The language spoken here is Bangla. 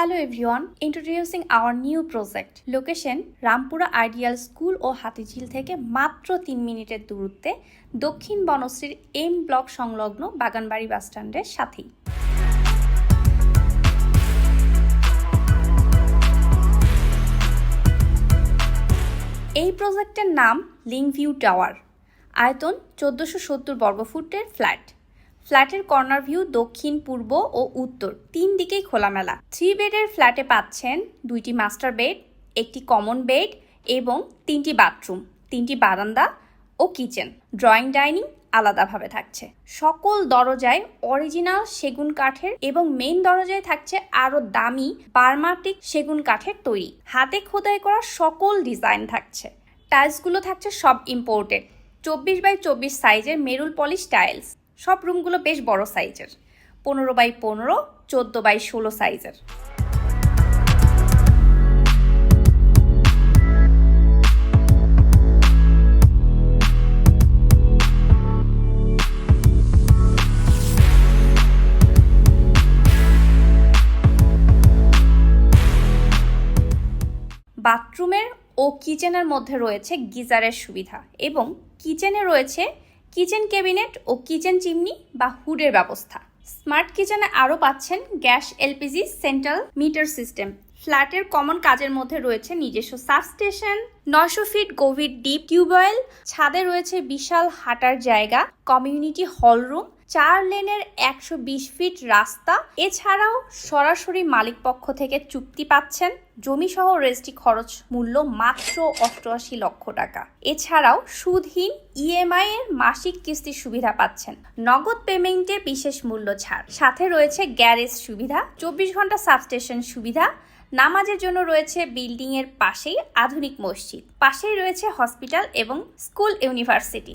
Hello everyone, introducing our new project location Rampura ideal school ও হাতিঝিল থেকে মাত্র তিন মিনিটের দূরত্বে দক্ষিণ বনশ্রীর এম ব্লক সংলগ্ন বাগানবাড়ি বাসস্ট্যান্ডের সাথেই। এই প্রজেক্টের নাম লিঙ্ক ভিউ টাওয়ার আয়তন চোদ্দোশো সত্তর বর্গফুটের ফ্ল্যাট ফ্ল্যাটের কর্নার ভিউ দক্ষিণ, পূর্ব ও উত্তর। তিন দিকেই খোলামেলা। থ্রি বেডের ফ্ল্যাটে পাচ্ছেন দুইটি মাস্টার বেড, একটি কমন বেড এবং তিনটি বাথরুম, তিনটি বারান্দা ও কিচেন। ড্রয়িং, ডাইনিং আলাদাভাবে থাকছে। সকল দরজায় অরিজিনাল সেগুন কাঠের এবং মেইন দরজায় থাকছে আরও দামি বার্মাটিক সেগুন কাঠের তৈরি। হাতে খোদাই করা সকল ডিজাইন থাকছে। টাইলসগুলো থাকছে সব ইম্পোর্টেড চব্বিশ বাই চব্বিশ সাইজের মেরুল পলিশ টাইলস। সব রুমগুলো বেশ বড় সাইজের। পনেরো বাই পনেরো, চোদ্দ বাই ষোলো সাইজের। বাথরুমের ও কিচেনের মধ্যে রয়েছে গিজারের সুবিধা এবং কিচেনে রয়েছে কিচেন ক্যাবিনেট ও কিচেন চিমনি বা হুডের ব্যবস্থা। স্মার্ট কিচেনে আরও পাচ্ছেন gas, LPG, central meter system. ফ্ল্যাটের কমন কাজের মধ্যে রয়েছে নিজস্ব সাবস্টেশন, নয়শো ফিট গভীর ডিপ টিউবওয়েল, ছাদে রয়েছে বিশাল হাঁটার জায়গা, কমিউনিটি হলরুম চার লেনের একশো বিশ ফিট রাস্তা। এছাড়াও সরাসরি মালিক পক্ষ থেকে চুক্তি পাচ্ছেন। জমিসহ রেজিস্ট্রি খরচ মূল্য মাত্র অষ্টআশি লক্ষ টাকা। এছাড়াও সুদহীন ইএমআই এর মাসিক কিস্তির সুবিধা পাচ্ছেন। নগদ পেমেন্টে বিশেষ মূল্য ছাড়। সাথে রয়েছে গ্যারেজ সুবিধা, চব্বিশ ঘণ্টা সাবস্টেশন সুবিধা, নামাজের জন্য রয়েছে বিল্ডিং এর পাশেই আধুনিক মসজিদ। পাশেই রয়েছে হসপিটাল এবং স্কুল ইউনিভার্সিটি।